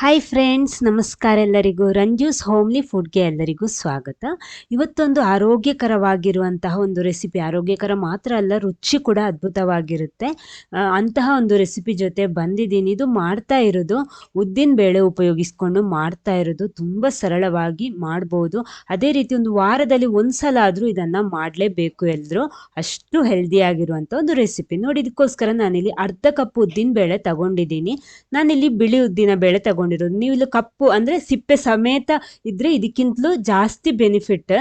Hi friends ನಮಸ್ಕಾರ ಎಲ್ಲರಿಗೂ. ರಂಜೂಸ್ homely ಫುಡ್ಗೆ ಎಲ್ಲರಿಗೂ ಸ್ವಾಗತ. ಇವತ್ತೊಂದು ಆರೋಗ್ಯಕರವಾಗಿರುವಂತಹ ಒಂದು ರೆಸಿಪಿ ಆರೋಗ್ಯಕರ ಮಾತ್ರ ಅಲ್ಲ, ರುಚಿ ಕೂಡ ಅದ್ಭುತವಾಗಿರುತ್ತೆ. ಅಂತಹ ಒಂದು ರೆಸಿಪಿ ಜೊತೆ ಬಂದಿದ್ದೀನಿ. ಇದು ಮಾಡ್ತಾ ಇರೋದು, ಉದ್ದಿನ ಬೇಳೆ ಉಪಯೋಗಿಸ್ಕೊಂಡು ಮಾಡ್ತಾ ಇರೋದು, ತುಂಬ ಸರಳವಾಗಿ ಮಾಡ್ಬೋದು. ಅದೇ ರೀತಿ ಒಂದು ವಾರದಲ್ಲಿ ಒಂದ್ಸಲ ಆದರೂ ಇದನ್ನು ಮಾಡಲೇಬೇಕು ಎಲ್ಲರೂ ಅಷ್ಟು ಹೆಲ್ದಿಯಾಗಿರುವಂಥ ಒಂದು ರೆಸಿಪಿ ನೋಡಿ, ಇದಕ್ಕೋಸ್ಕರ ನಾನಿಲ್ಲಿ ಅರ್ಧ ಕಪ್ ಉದ್ದಿನ ಬೇಳೆ ತಗೊಂಡಿದ್ದೀನಿ. ನಾನಿಲ್ಲಿ ಬಿಳಿ ಉದ್ದಿನ ಬೇಳೆ ತಗೊಂಡಿರೋದು. ನೀವು ಇಲ್ಲಿ ಕಪ್ಪು ಅಂದ್ರೆ ಸಿಪ್ಪೆ ಸಮೇತ ಇದ್ರೆ ಇದಕ್ಕಿಂತಲೂ ಜಾಸ್ತಿ ಬೆನಿಫಿಟ್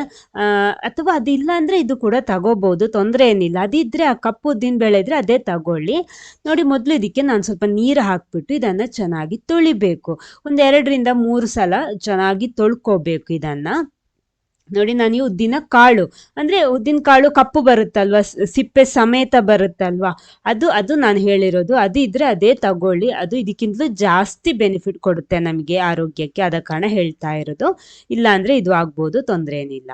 ಅಥವಾ ಅದಿಲ್ಲ ಅಂದ್ರೆ ಇದು ಕೂಡ ತಗೋಬಹುದು ತೊಂದರೆ ಏನಿಲ್ಲ. ಅದಿದ್ರೆ ಆ ಕಪ್ಪು ದಿನ ಬೆಳೆ ಇದ್ರೆ ಅದೇ ತಗೊಳ್ಳಿ. ನೋಡಿ, ಮೊದಲು ಇದಕ್ಕೆ ನಾನು ಸ್ವಲ್ಪ ನೀರು ಹಾಕ್ಬಿಟ್ಟು ಇದನ್ನ ಚೆನ್ನಾಗಿ ತೊಳಿಬೇಕು. ಒಂದ್ ಎರಡರಿಂದ ಮೂರು ಸಲ ಚೆನ್ನಾಗಿ ತೊಳ್ಕೋಬೇಕು ಇದನ್ನ. ನೋಡಿ, ನಾನು ಈ ಉದ್ದಿನ ಕಾಳು, ಅಂದ್ರೆ ಉದ್ದಿನ ಕಾಳು ಕಪ್ಪು ಬರುತ್ತಲ್ವಾ? ಸಿಪ್ಪೆ ಸಮೇತ ಬರುತ್ತಲ್ವಾ? ಅದು ಅದು ನಾನು ಹೇಳಿರೋದು. ಅದು ಇದ್ರೆ ಅದೇ ತಗೊಳ್ಳಿ. ಅದು ಇದಕ್ಕಿಂತಲೂ ಜಾಸ್ತಿ ಬೆನಿಫಿಟ್ ಕೊಡುತ್ತೆ ನಮಗೆ ಆರೋಗ್ಯಕ್ಕೆ. ಆದ ಕಾರಣ ಹೇಳ್ತಾ ಇರೋದು. ಇಲ್ಲ ಅಂದ್ರೆ ಇದು ಆಗ್ಬೋದು ತೊಂದರೆ ಏನಿಲ್ಲ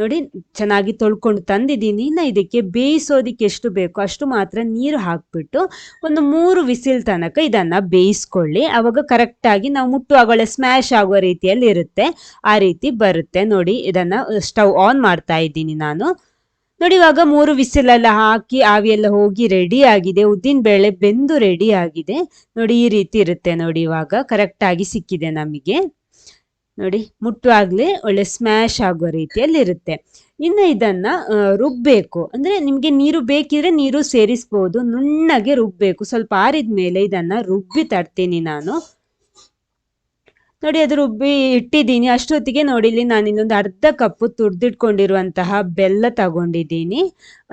ನೋಡಿ, ಚೆನ್ನಾಗಿ ತೊಳ್ಕೊಂಡು ತಂದಿದ್ದೀನಿ. ಇನ್ನು ಇದಕ್ಕೆ ಬೇಯಿಸೋದಿಕ್ಕೆ ಎಷ್ಟು ಬೇಕೋ ಅಷ್ಟು ಮಾತ್ರ ನೀರು ಹಾಕ್ಬಿಟ್ಟು ಒಂದು ಮೂರು ವಿಸಿಲ್ ತನಕ ಇದನ್ನು ಬೇಯಿಸ್ಕೊಳ್ಳಿ. ಆವಾಗ ಕರೆಕ್ಟಾಗಿ ನಾವು ಮುಟ್ಟುವಾಗಲೇ ಸ್ಮ್ಯಾಶ್ ಆಗೋ ರೀತಿಯಲ್ಲಿ ಇರುತ್ತೆ. ಆ ರೀತಿ ಬರುತ್ತೆ. ನೋಡಿ, ಇದನ್ನು ಸ್ಟವ್ ಆನ್ ಮಾಡ್ತಾ ಇದ್ದೀನಿ ನಾನು. ನೋಡಿ, ಇವಾಗ ಮೂರು ವಿಸಿಲೆಲ್ಲ ಹಾಕಿ ಆವಿಯೆಲ್ಲ ಹೋಗಿ ರೆಡಿ ಆಗಿದೆ. ಉದ್ದಿನ ಬೇಳೆ ಬೆಂದು ರೆಡಿ ಆಗಿದೆ. ನೋಡಿ, ಈ ರೀತಿ ಇರುತ್ತೆ ನೋಡಿ ಇವಾಗ. ಕರೆಕ್ಟಾಗಿ ಸಿಕ್ಕಿದೆ ನಮಗೆ. ನೋಡಿ ಮುಟ್ಟುವಾಗ್ಲಿ ಒಳ್ಳೆ ಸ್ಮ್ಯಾಶ್ ಆಗೋ ರೀತಿಯಲ್ಲಿ ಇರುತ್ತೆ ಇನ್ನು ಇದನ್ನ ರುಬ್ಬಬೇಕು ಅಂದ್ರೆ ನಿಮ್ಗೆ ನೀರು ಬೇಕಿದ್ರೆ ನೀರು ಸೇರಿಸ್ಬೋದು, ನುಣ್ಣಗೆ ರುಬ್ಬಬೇಕು ಸ್ವಲ್ಪ ಆರಿದ ಮೇಲೆ ಇದನ್ನ ರುಬ್ಬಿ ತರ್ತೀನಿ ನಾನು. ನೋಡಿ, ಅದು ರುಬ್ಬಿ ಇಟ್ಟಿದ್ದೀನಿ. ಅಷ್ಟೊತ್ತಿಗೆ ನೋಡಿ, ಇಲ್ಲಿ ನಾನು ಇನ್ನೊಂದು ಅರ್ಧ ಕಪ್ಪು ತುರ್ದಿಟ್ಕೊಂಡಿರುವಂತಹ ಬೆಲ್ಲ ತಗೊಂಡಿದ್ದೀನಿ.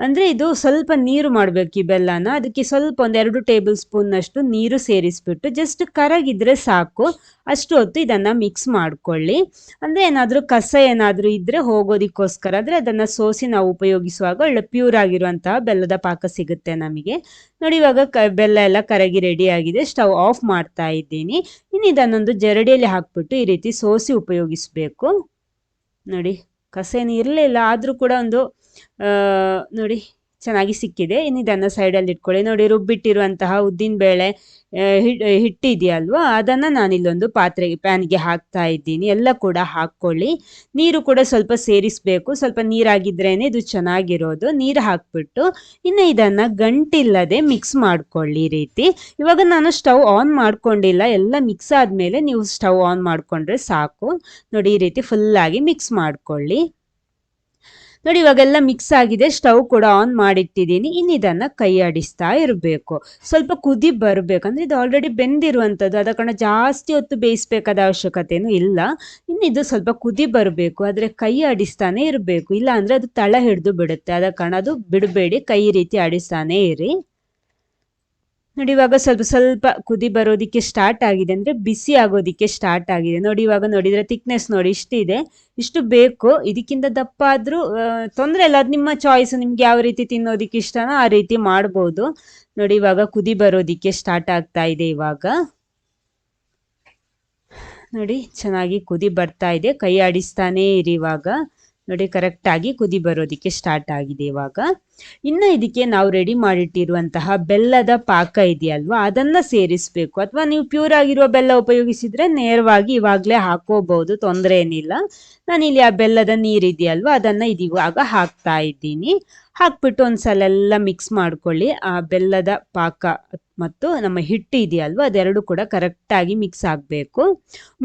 ಅಂದರೆ ಇದು ಸ್ವಲ್ಪ ನೀರು ಮಾಡಬೇಕು ಈ ಬೆಲ್ಲನ. ಅದಕ್ಕೆ ಸ್ವಲ್ಪ ಒಂದು ಎರಡು ಟೇಬಲ್ ಸ್ಪೂನ್ ಅಷ್ಟು ನೀರು ಸೇರಿಸ್ಬಿಟ್ಟು ಜಸ್ಟ್ ಕರಗಿದ್ರೆ ಸಾಕು. ಅಷ್ಟು ಹೊತ್ತು ಇದನ್ನು ಮಿಕ್ಸ್ ಮಾಡ್ಕೊಳ್ಳಿ. ಅಂದರೆ ಏನಾದರೂ ಕಸ ಏನಾದರೂ ಇದ್ರೆ ಹೋಗೋದಕ್ಕೋಸ್ಕರ. ಆದರೆ ಅದನ್ನು ಸೋಸಿ ನಾವು ಉಪಯೋಗಿಸುವಾಗ ಒಳ್ಳೆ ಪ್ಯೂರ್ ಆಗಿರುವಂತಹ ಬೆಲ್ಲದ ಪಾಕ ಸಿಗುತ್ತೆ ನಮಗೆ. ನೋಡಿ, ಇವಾಗ ಬೆಲ್ಲ ಎಲ್ಲ ಕರಗಿ ರೆಡಿ ಆಗಿದೆ. ಸ್ಟವ್ ಆಫ್ ಮಾಡ್ತಾ ಇದ್ದೀನಿ. ಇನ್ನು ಇದನ್ನೊಂದು ಜರಡಿಯಲ್ಲಿ ಹಾಕ್ಬಿಟ್ಟು ಈ ರೀತಿ ಸೋಸಿ ಉಪಯೋಗಿಸ್ಬೇಕು. ನೋಡಿ ಕಸ ಏನು ಇರಲಿಲ್ಲ ಆದರೂ ಕೂಡ ಒಂದು ನೋಡಿ ಚೆನ್ನಾಗಿ ಸಿಕ್ಕಿದೆ. ಇನ್ನು ಇದನ್ನು ಸೈಡಲ್ಲಿ ಇಟ್ಕೊಳ್ಳಿ. ನೋಡಿ, ರುಬ್ಬಿಟ್ಟಿರುವಂತಹ ಉದ್ದಿನ ಬೇಳೆ ಹಿಟ್ಟಿದೆಯಲ್ವಾ? ಅದನ್ನು ನಾನಿಲ್ಲೊಂದು ಪಾತ್ರೆಗೆ ಪ್ಯಾನ್ಗೆ ಹಾಕ್ತಾ ಇದ್ದೀನಿ. ಎಲ್ಲ ಕೂಡ ಹಾಕ್ಕೊಳ್ಳಿ. ನೀರು ಕೂಡ ಸ್ವಲ್ಪ ಸೇರಿಸಬೇಕು. ಸ್ವಲ್ಪ ನೀರಾಗಿದ್ರೇನೆ ಇದು ಚೆನ್ನಾಗಿರೋದು. ನೀರು ಹಾಕ್ಬಿಟ್ಟು, ಇನ್ನು ಇದನ್ನು ಗಂಟಿಲ್ಲದೆ ಮಿಕ್ಸ್ ಮಾಡ್ಕೊಳ್ಳಿ ರೀತಿ. ಇವಾಗ ನಾನು ಸ್ಟವ್ ಆನ್ ಮಾಡ್ಕೊಂಡಿಲ್ಲ. ಎಲ್ಲ ಮಿಕ್ಸ್ ಆದಮೇಲೆ ನೀವು ಸ್ಟವ್ ಆನ್ ಮಾಡಿಕೊಂಡ್ರೆ ಸಾಕು. ನೋಡಿ, ಈ ರೀತಿ ಫುಲ್ಲಾಗಿ ಮಿಕ್ಸ್ ಮಾಡ್ಕೊಳ್ಳಿ. ನೋಡಿ, ಇವಾಗೆಲ್ಲ ಮಿಕ್ಸ್ ಆಗಿದೆ. ಸ್ಟವ್ ಕೂಡ ಆನ್ ಮಾಡಿಟ್ಟಿದ್ದೀನಿ. ಇನ್ನು ಇದನ್ನ ಕೈ ಆಡಿಸ್ತಾ ಇರಬೇಕು. ಸ್ವಲ್ಪ ಕುದಿ ಬರಬೇಕು. ಅಂದ್ರೆ ಇದು ಆಲ್ರೆಡಿ ಬೆಂದಿರುವಂಥದ್ದು. ಅದ ಕಾರಣ ಜಾಸ್ತಿ ಹೊತ್ತು ಬೇಯಿಸ್ಬೇಕಾದ ಅವಶ್ಯಕತೆಯೂ ಇಲ್ಲ. ಇನ್ನು ಇದು ಸ್ವಲ್ಪ ಕುದಿ ಬರಬೇಕು. ಆದರೆ ಕೈ ಆಡಿಸ್ತಾನೆ ಇರಬೇಕು. ಇಲ್ಲ ಅಂದರೆ ಅದು ತಳ ಹಿಡಿದು ಬಿಡುತ್ತೆ. ಆದ ಕಾರಣ ಅದು ಬಿಡಬೇಡಿ. ಕೈ ರೀತಿ ಆಡಿಸ್ತಾನೆ ಇರಿ. ನೋಡಿ, ಇವಾಗ ಸ್ವಲ್ಪ ಸ್ವಲ್ಪ ಕುದಿ ಬರೋದಿಕ್ಕೆ ಸ್ಟಾರ್ಟ್ ಆಗಿದೆ ಅಂದ್ರೆ ಬಿಸಿ ಆಗೋದಿಕ್ಕೆ ಸ್ಟಾರ್ಟ್ ಆಗಿದೆ. ನೋಡಿ, ಇವಾಗ ನೋಡಿದ್ರೆ ತಿಕ್ನೆಸ್ ನೋಡಿ, ಇಷ್ಟಿದೆ. ಇಷ್ಟು ಬೇಕು. ಇದಕ್ಕಿಂತ ದಪ್ಪ ಆದ್ರೂ ತೊಂದರೆ ಇಲ್ಲ. ಅದು ನಿಮ್ಮ ಚಾಯ್ಸ್ ನಿಮ್ಗೆ ಯಾವ ರೀತಿ ತಿನ್ನೋದಿಕ್ಕೆ ಇಷ್ಟನೋ ಆ ರೀತಿ ಮಾಡ್ಬೋದು. ನೋಡಿ, ಇವಾಗ ಕುದಿ ಬರೋದಿಕ್ಕೆ ಸ್ಟಾರ್ಟ್ ಆಗ್ತಾ ಇದೆ ಇವಾಗ. ನೋಡಿ, ಚೆನ್ನಾಗಿ ಕುದಿ ಬರ್ತಾ ಇದೆ. ಕೈ ಆಡಿಸ್ತಾನೇ ಇರಿ ಇವಾಗ. ನೋಡಿ ಕರೆಕ್ಟಾಗಿ ಕುದಿ ಬರೋದಿಕ್ಕೆ ಸ್ಟಾರ್ಟ್ ಆಗಿದೆ ಇವಾಗ. ಇನ್ನು ಇದಕ್ಕೆ ನಾವು ರೆಡಿ ಮಾಡಿಟ್ಟಿರುವಂತಹ ಬೆಲ್ಲದ ಪಾಕ ಇದೆಯಲ್ವಾ? ಅದನ್ನ ಸೇರಿಸಬೇಕು. ಅಥವಾ ನೀವು ಪ್ಯೂರ್ ಆಗಿರುವ ಬೆಲ್ಲ ಉಪಯೋಗಿಸಿದ್ರೆ ನೇರವಾಗಿ ಇವಾಗಲೇ ಹಾಕೋಬಹುದು, ತೊಂದರೆ ಏನಿಲ್ಲ. ನಾನಿಲ್ಲಿ ಆ ಬೆಲ್ಲದ ನೀರಿದೆಯಲ್ವ ಅದನ್ನ ಇದೀವಾಗ ಹಾಕ್ತಾ ಇದ್ದೀನಿ. ಹಾಕ್ಬಿಟ್ಟು ಒಂದ್ಸಲ ಎಲ್ಲ ಮಿಕ್ಸ್ ಮಾಡ್ಕೊಳ್ಳಿ. ಆ ಬೆಲ್ಲದ ಪಾಕ ಮತ್ತು ನಮ್ಮ ಹಿಟ್ಟು ಇದೆಯಲ್ವ? ಅದೆರಡು ಕೂಡ ಕರೆಕ್ಟಾಗಿ ಮಿಕ್ಸ್ ಆಗಬೇಕು.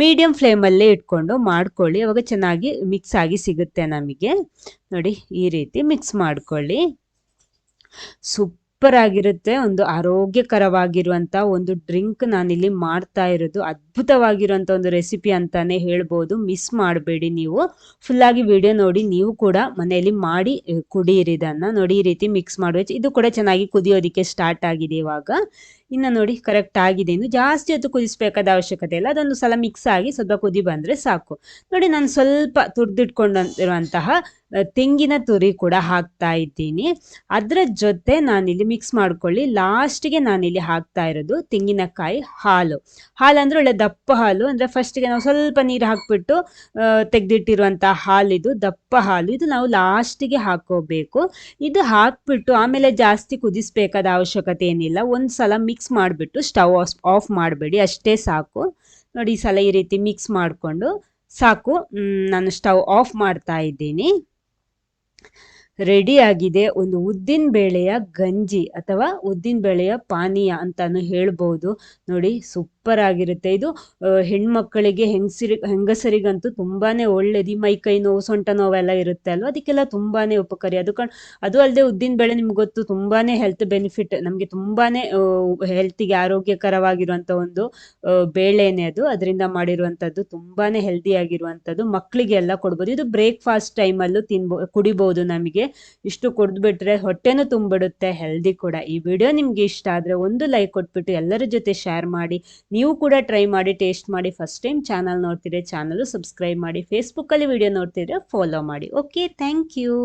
ಮೀಡಿಯಂ ಫ್ಲೇಮಲ್ಲೇ ಇಟ್ಕೊಂಡು ಮಾಡ್ಕೊಳ್ಳಿ. ಅವಾಗ ಚೆನ್ನಾಗಿ ಮಿಕ್ಸ್ ಆಗಿ ಸಿಗುತ್ತೆ ನಮಗೆ. ನೋಡಿ, ಈ ರೀತಿ ಮಿಕ್ಸ್ ಮಾಡ್ಕೊಳ್ಳಿ. ಸೂಪರ್ ಆಗಿರುತ್ತೆ, ಒಂದು ಆರೋಗ್ಯಕರವಾಗಿರುವಂತ ಒಂದು ಡ್ರಿಂಕ್ ನಾನಿಲ್ಲಿ ಮಾಡ್ತಾ ಇರೋದು. ಅದ್ಭುತವಾಗಿರುವಂತ ಒಂದು ರೆಸಿಪಿ ಅಂತಾನೆ ಹೇಳ್ಬೋದು. ಮಿಸ್ ಮಾಡಬೇಡಿ ನೀವು. ಫುಲ್ ಆಗಿ ವಿಡಿಯೋ ನೋಡಿ, ನೀವು ಕೂಡ ಮನೆಯಲ್ಲಿ ಮಾಡಿ ಕುಡಿಯಿರಿ ಇದನ್ನ. ನೋಡಿ, ಈ ರೀತಿ ಮಿಕ್ಸ್ ಮಾಡುವ ಇದು ಕೂಡ ಚೆನ್ನಾಗಿ ಕುದಿಯೋದಿಕ್ಕೆ ಸ್ಟಾರ್ಟ್ ಆಗಿದೆ ಇವಾಗ. ಇನ್ನು ನೋಡಿ ಕರೆಕ್ಟ್ ಆಗಿದೆ ಇನ್ನು. ಜಾಸ್ತಿ ಹೊತ್ತು ಕುದಿಸಬೇಕಾದ ಅವಶ್ಯಕತೆ ಇಲ್ಲ. ಅದೊಂದು ಸಲ ಮಿಕ್ಸ್ ಆಗಿ ಸ್ವಲ್ಪ ಕುದಿ ಬಂದ್ರೆ ಸಾಕು. ನೋಡಿ ನಾನು ಸ್ವಲ್ಪ ತುರ್ದಿಟ್ಕೊಂಡಿರುವಂತಹ ತೆಂಗಿನ ತುರಿ ಕೂಡ ಹಾಕ್ತಾ ಇದ್ದೀನಿ. ಅದರ ಜೊತೆ ನಾನಿಲ್ಲಿ ಮಿಕ್ಸ್ ಮಾಡ್ಕೊಳ್ಳಿ. ಲಾಸ್ಟ್ಗೆ ನಾನಿಲ್ಲಿ ಹಾಕ್ತಾ ಇರೋದು ತೆಂಗಿನಕಾಯಿ ಹಾಲು. ಹಾಲು ಅಂದ್ರೆ ಒಳ್ಳೆ ದಪ್ಪ ಹಾಲು. ಅಂದ್ರೆ ಫಸ್ಟಿಗೆ ನಾವು ಸ್ವಲ್ಪ ನೀರು ಹಾಕ್ಬಿಟ್ಟು ಹಾಲು ಹಾಲಿದು ದಪ್ಪ ಹಾಲು. ಇದು ನಾವು ಲಾಸ್ಟಿಗೆ ಹಾಕೋಬೇಕು. ಇದು ಹಾಕ್ಬಿಟ್ಟು ಆಮೇಲೆ ಜಾಸ್ತಿ ಕುದಿಸ್ಬೇಕಾದ ಅವಶ್ಯಕತೆ ಏನಿಲ್ಲ. ಒಂದು ಸಲ ಮಿಕ್ಸ್ ಮಾಡಿಬಿಟ್ಟು ಸ್ಟವ್ ಆಫ್ ಮಾಡಬೇಡಿ, ಅಷ್ಟೇ ಸಾಕು. ನೋಡಿ, ಈ ಸಲ ಈ ರೀತಿ ಮಿಕ್ಸ್ ಮಾಡಿಕೊಂಡು ಸಾಕು. ನಾನು ಸ್ಟವ್ ಆಫ್ ಮಾಡ್ತಾ ಇದ್ದೀನಿ. ರೆಡಿ ಆಗಿದೆ ಒಂದು ಉದ್ದಿನ ಬೇಳೆಯ ಗಂಜಿ ಅಥವಾ ಉದ್ದಿನ ಬೇಳೆಯ ಪಾನೀಯ ಅಂತಾನು ಹೇಳ್ಬೋದು. ನೋಡಿ ಸೂಪರ್ ಆಗಿರುತ್ತೆ. ಇದು ಹೆಣ್ಮಕ್ಕಳಿಗೆ ಹೆಂಗಸರಿ, ಹೆಂಗಸರಿಗಂತೂ ತುಂಬಾನೇ ಒಳ್ಳೇದು. ಈ ಮೈ ಕೈ ನೋವು, ಸೊಂಟ ನೋವೆಲ್ಲ ಇರುತ್ತೆ ಅಲ್ವಾ? ಅದಕ್ಕೆಲ್ಲ ತುಂಬಾನೇ ಉಪಕಾರಿ. ಅದು ಕಣ್, ಅದು ಅಲ್ಲದೆ ಉದ್ದಿನ ಬೇಳೆ ನಿಮ್ಗೆ ಗೊತ್ತು, ತುಂಬಾನೇ ಹೆಲ್ತ್ ಬೆನಿಫಿಟ್ ನಮಗೆ ತುಂಬಾನೇ ಹೆಲ್ತಿಗೆ ಆರೋಗ್ಯಕರವಾಗಿರುವಂತ ಒಂದು ಬೇಳೆನೆ ಅದು. ಅದರಿಂದ ಮಾಡಿರುವಂತದ್ದು ತುಂಬಾನೇ ಹೆಲ್ದಿ ಆಗಿರುವಂತದ್ದು ಮಕ್ಕಳಿಗೆ ಎಲ್ಲ ಕೊಡ್ಬೋದು. ಇದು ಬ್ರೇಕ್ಫಾಸ್ಟ್ ಟೈಮಲ್ಲೂ ತಿನ್ಬೋ ಕುಡಿಬಹುದು ನಮಗೆ. ಇಷ್ಟು ಕುಡಿದ್ಬಿಟ್ರೆ ಹೊಟ್ಟೆನೂ ತುಂಬಿಡುತ್ತೆ ಹೆಲ್ದಿ ಕೂಡ. ಈ ವಿಡಿಯೋ ನಿಮ್ಗೆ ಇಷ್ಟ ಆದ್ರೆ ಒಂದು ಲೈಕ್ ಕೊಟ್ಬಿಟ್ಟು ಎಲ್ಲರ ಜೊತೆ ಶೇರ್ ಮಾಡಿ. ನೀವು ಕೂಡ ಟ್ರೈ ಮಾಡಿ ಟೇಸ್ಟ್ ಮಾಡಿ ಫಸ್ಟ್ ಟೈಮ್ ಚಾನಲ್ ನೋಡ್ತಿದ್ರೆ ಚಾನಲ್ ಸಬ್ಸ್ಕ್ರೈಬ್ ಮಾಡಿ ಫೇಸ್ಬುಕ್ಕಲ್ಲಿ ವಿಡಿಯೋ ನೋಡ್ತಿದ್ರೆ ಫಾಲೋ ಮಾಡಿ. Okay thank you